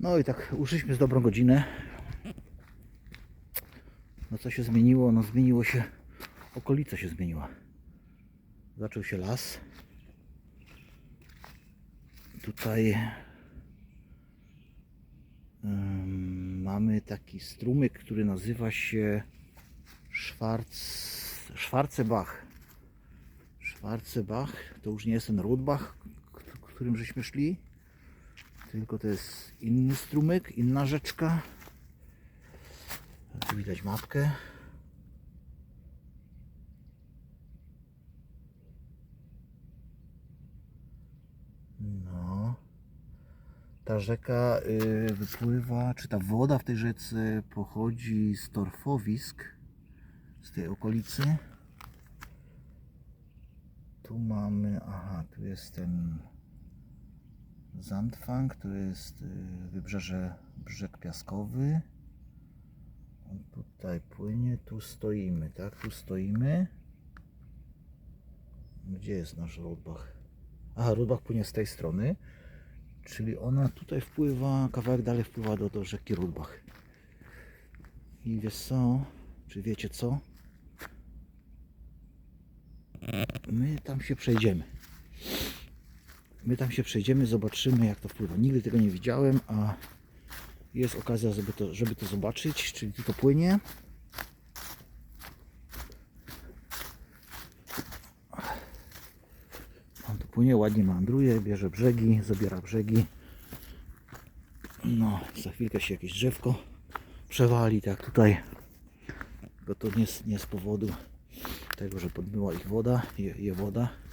No i tak użyliśmy z dobrą godzinę. No co się zmieniło? No zmieniło się, okolica się zmieniła. Zaczął się las. Tutaj ym, mamy taki strumyk, który nazywa się Schwarz, Schwarzebach. Schwarzebach to już nie jest ten Rudbach, którym żeśmy szli, tylko to jest inny strumyk, inna rzeczka. Tu widać mapkę. No. Ta rzeka y, wypływa, czy ta woda w tej rzece pochodzi z torfowisk, z tej okolicy. Tu mamy, aha, tu jest ten Zandfang, to jest y, wybrzeże, brzeg piaskowy. On tutaj płynie, tu stoimy, tak? Tu stoimy. Gdzie jest nasz Rudbach? Aha, Rudbach płynie z tej strony. Czyli ona tutaj wpływa, kawałek dalej wpływa do, do rzeki Rudbach. I wiesz co? Czy wiecie co? My tam się przejdziemy. My tam się przejdziemy, zobaczymy jak to wpływa. Nigdy tego nie widziałem, a jest okazja, żeby to, żeby to zobaczyć, czyli tu to płynie. On tu płynie, ładnie meandruje, bierze brzegi, zabiera brzegi. No, za chwilkę się jakieś drzewko przewali, tak tutaj. Bo to nie nie z powodu tego, że podmyła ich woda, je, je woda.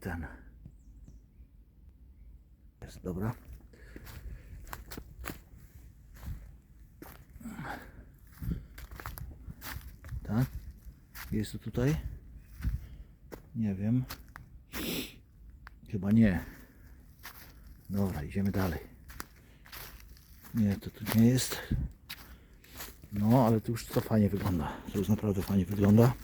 Ten. Jest dobra. Tak? Jest to tutaj? Nie wiem. Chyba nie. Dobra, idziemy dalej. Nie, to tu nie jest. No, ale tu już to fajnie wygląda. To już naprawdę fajnie wygląda.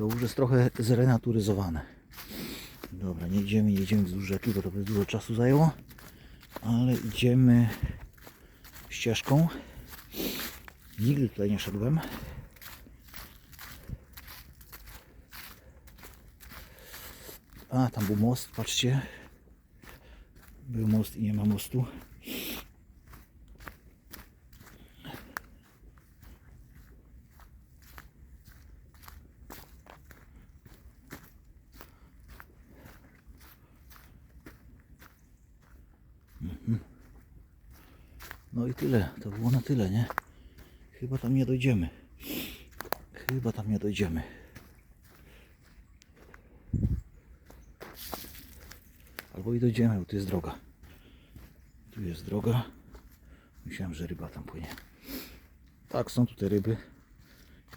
To już jest trochę zrenaturyzowane. Dobra, nie idziemy, nie idziemy wzdłuż rzeki, bo to by dużo czasu zajęło. Ale idziemy ścieżką. Nigdy tutaj nie szedłem. A, tam był most, patrzcie. Był most i nie ma mostu. No i tyle, to było na tyle, nie? Chyba tam nie dojdziemy. Chyba tam nie dojdziemy. Albo i dojdziemy, bo tu jest droga. Tu jest droga. Myślałem, że ryba tam płynie. Tak, są tutaj ryby.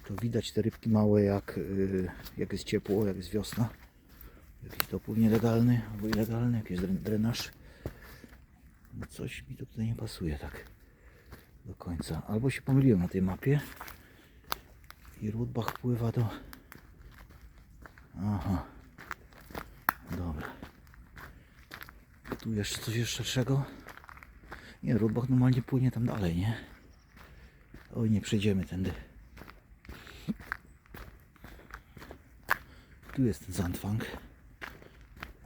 To widać te rybki małe, jak, y, jak jest ciepło, jak jest wiosna. Jakiś dopływ nielegalny albo ilegalny, jakiś dren- drenaż. Coś mi to tutaj nie pasuje tak do końca. Albo się pomyliłem na tej mapie i Rudbach pływa do... Aha. Dobra. Tu jeszcze coś szerszego? Nie, Rudbach normalnie płynie tam dalej, nie? Oj, nie przejdziemy tędy. Tu jest ten Zandfang.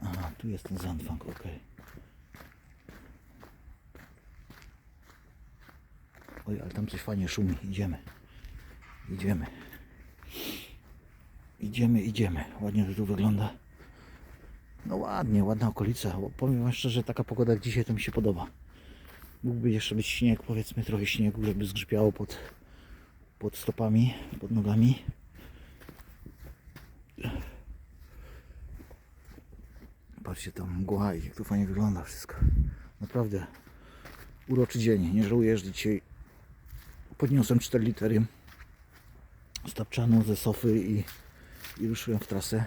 Aha, tu jest ten Zandfang, ok. Oj, ale tam coś fajnie szumi. Idziemy. Idziemy. Idziemy, idziemy. Ładnie to tu wygląda. No ładnie, ładna okolica. Powiem wam szczerze, taka pogoda jak dzisiaj to mi się podoba. Mógłby jeszcze być śnieg, powiedzmy trochę śniegu, żeby zgrzypiało pod, pod stopami, pod nogami. Patrzcie tam mgła i jak to fajnie wygląda wszystko. Naprawdę uroczy dzień. Nie żałuję, że dzisiaj podniosłem 4 litery z tapczaną ze sofy i, i ruszyłem w trasę.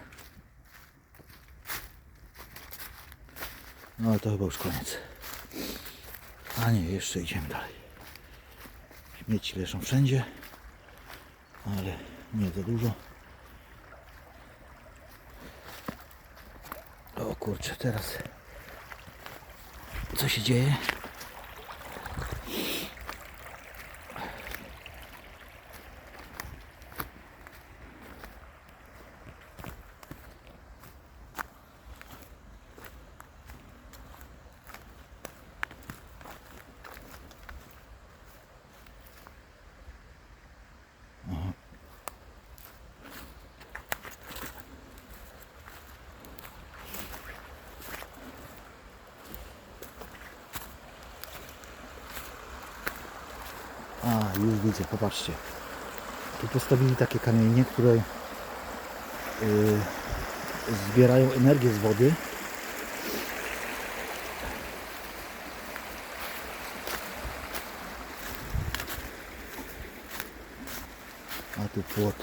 No ale to chyba już koniec. A nie, jeszcze idziemy dalej. Śmieci leżą wszędzie, ale Nie za dużo. O kurczę, teraz co się dzieje? A, już widzę, popatrzcie. Tu postawili takie kamienie, które yy, zbierają energię z wody. A tu płot.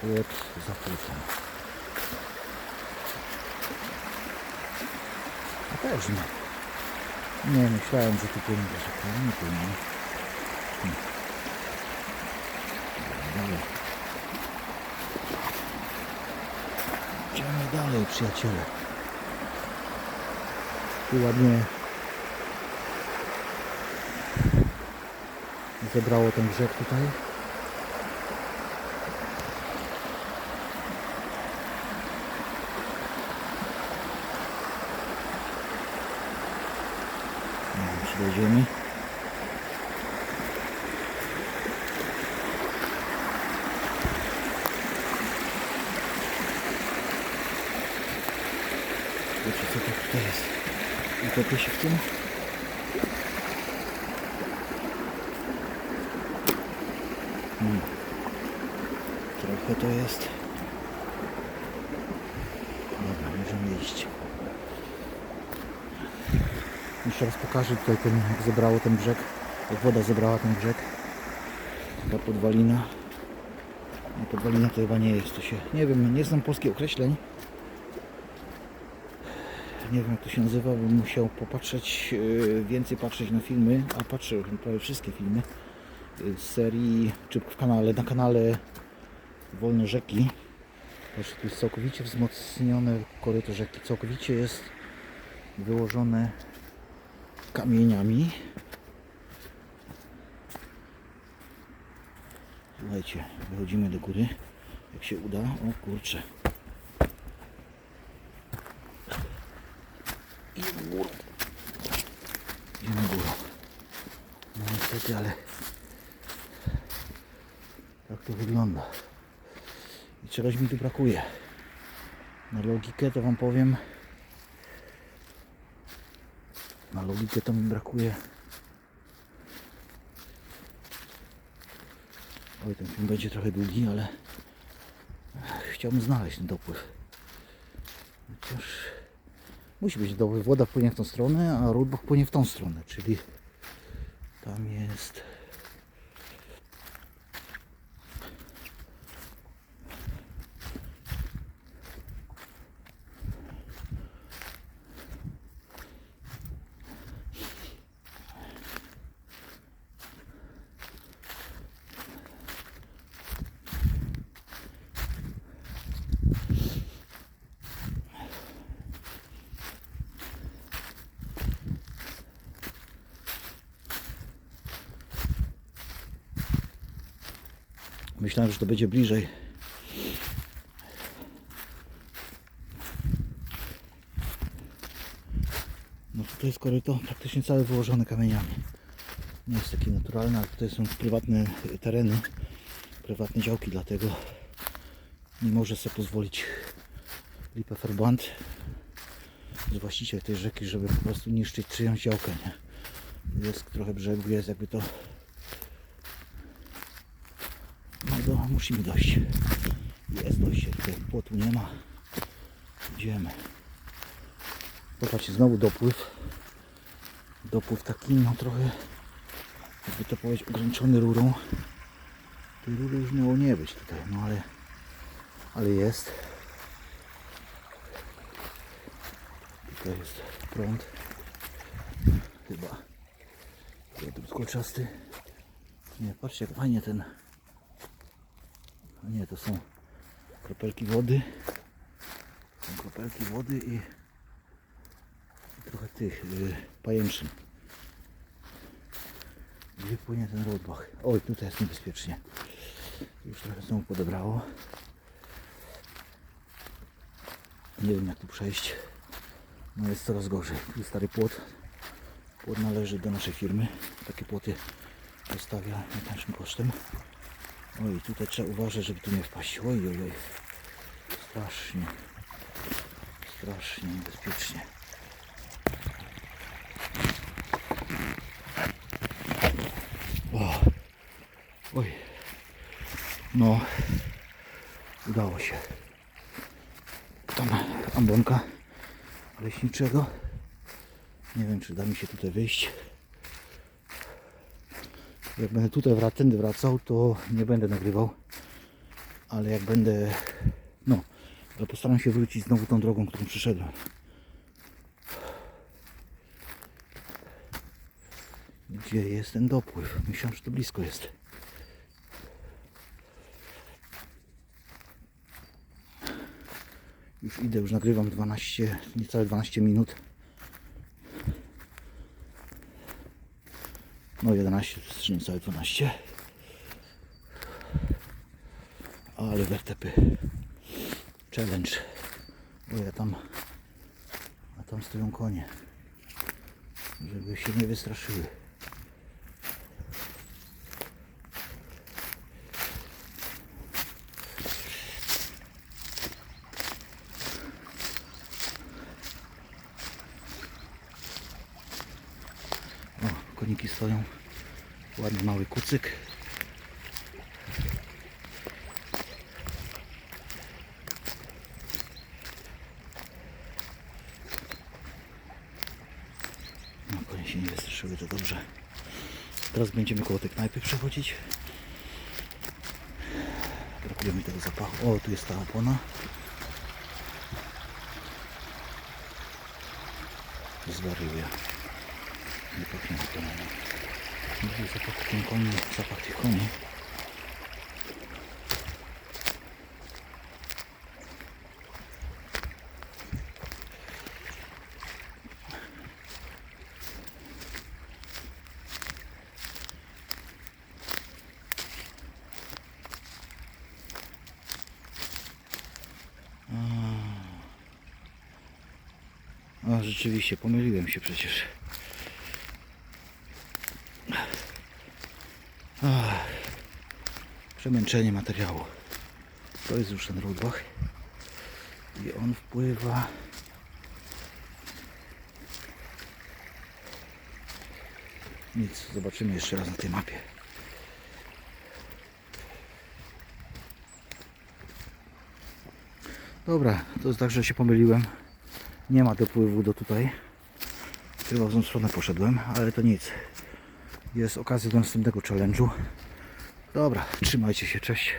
Płot za płotem. A też nie. Nie, myślałem, że tu płynie płynie. Dalej. Idziemy dalej, przyjaciele. Tu ładnie zebrało ten brzeg tutaj. Nie wiem, czy dojdziemy. Wiecie co to jest? Utopię się w tym? Hmm. Trochę to jest. Dobra, możemy iść. Jeszcze raz pokażę tutaj ten, jak zebrało ten brzeg, jak woda zebrała ten brzeg. Ta podwalina. No, podwalina to chyba nie jest, to się, nie wiem, nie znam polskich określeń. Nie wiem jak to się nazywa, bym musiał popatrzeć, yy, więcej patrzeć na filmy, a patrzę prawie wszystkie filmy yy, z serii, czy w kanale, na kanale Wolne Rzeki. Patrzcie, tu jest całkowicie wzmocnione koryto rzeki, całkowicie jest wyłożone kamieniami. Słuchajcie, wychodzimy do góry. Jak się uda, o kurczę. Idziemy górą. Idziemy górą. No niestety, ale tak to I czegoś mi tu brakuje. Na logikę to Wam powiem, na logikę to mi brakuje. Oj, ten film będzie trochę długi, ale chciałbym znaleźć ten dopływ. Chociaż musi być dopływ. Woda płynie w tą stronę, a Rudbach płynie w tą stronę, czyli tam jest Myślałem, że to będzie bliżej. No tutaj jest koryto praktycznie całe wyłożone kamieniami. Nie jest takie naturalne, ale tutaj są prywatne tereny, prywatne działki, dlatego nie może sobie pozwolić Lipe Verband, właściciel tej rzeki, żeby po prostu niszczyć czyjąś działkę, nie? Jest trochę brzegu, jest jakby to no do, musimy dojść. Jest dojście, tutaj płotu nie ma. Idziemy. Popatrzcie, znowu dopływ. Dopływ taki, no trochę, jakby to powiedzieć, ograniczony rurą. Tej rury już miało nie być tutaj, no ale, ale jest. Tutaj jest prąd. Chyba. Prąd kolczasty. Nie, patrzcie jak fajnie ten A nie, to są kropelki wody. Są kropelki wody i, i trochę tych yy, pajęczyn. Gdzie płynie ten rodbach? Oj, tutaj jest niebezpiecznie. Już trochę znowu podebrało. Nie wiem jak tu przejść. No jest coraz gorzej. Tu stary płot. Płot należy do naszej firmy. Takie płoty postawia najtańszym kosztem. Oj, tutaj trzeba uważać, żeby tu nie wpaść. Oj, oj, oj. Strasznie. Strasznie niebezpiecznie. O. Oj. No. Udało się. Tam ambonka leśniczego. Nie wiem, czy da mi się tutaj wyjść. Jak będę tutaj wra- tędy wracał, to nie będę nagrywał. Ale jak będę... No, postaram się wrócić znowu tą drogą, którą przyszedłem. Gdzie jest ten dopływ? Myślałem, że to blisko jest. Już idę, już nagrywam 12, niecałe 12 minut. No 11, to jest niecałe 12. Ale wertepy. Challenge. O ja tam, a tam stoją konie. Żeby się nie wystraszyły. O, koniki stoją. Ładny mały kucyk. No, konie się nie wystraszyły, to dobrze. Teraz będziemy koło tej knajpy przechodzić. Brakuje mi tego zapachu. O, tu jest ta opona. Zwariuję. Oponą. Mówię zapach tych koni, zapach tych koni. A rzeczywiście, pomyliłem się przecież. Ach, przemęczenie materiału. To jest już ten rudbach. I on wpływa. Nic, zobaczymy jeszcze raz na tej mapie. Dobra, to jest tak, że się pomyliłem. Nie ma dopływu do tutaj. Chyba w tą stronę poszedłem, ale to nic. Jest okazja do następnego challenge'u. Dobra, trzymajcie się, cześć.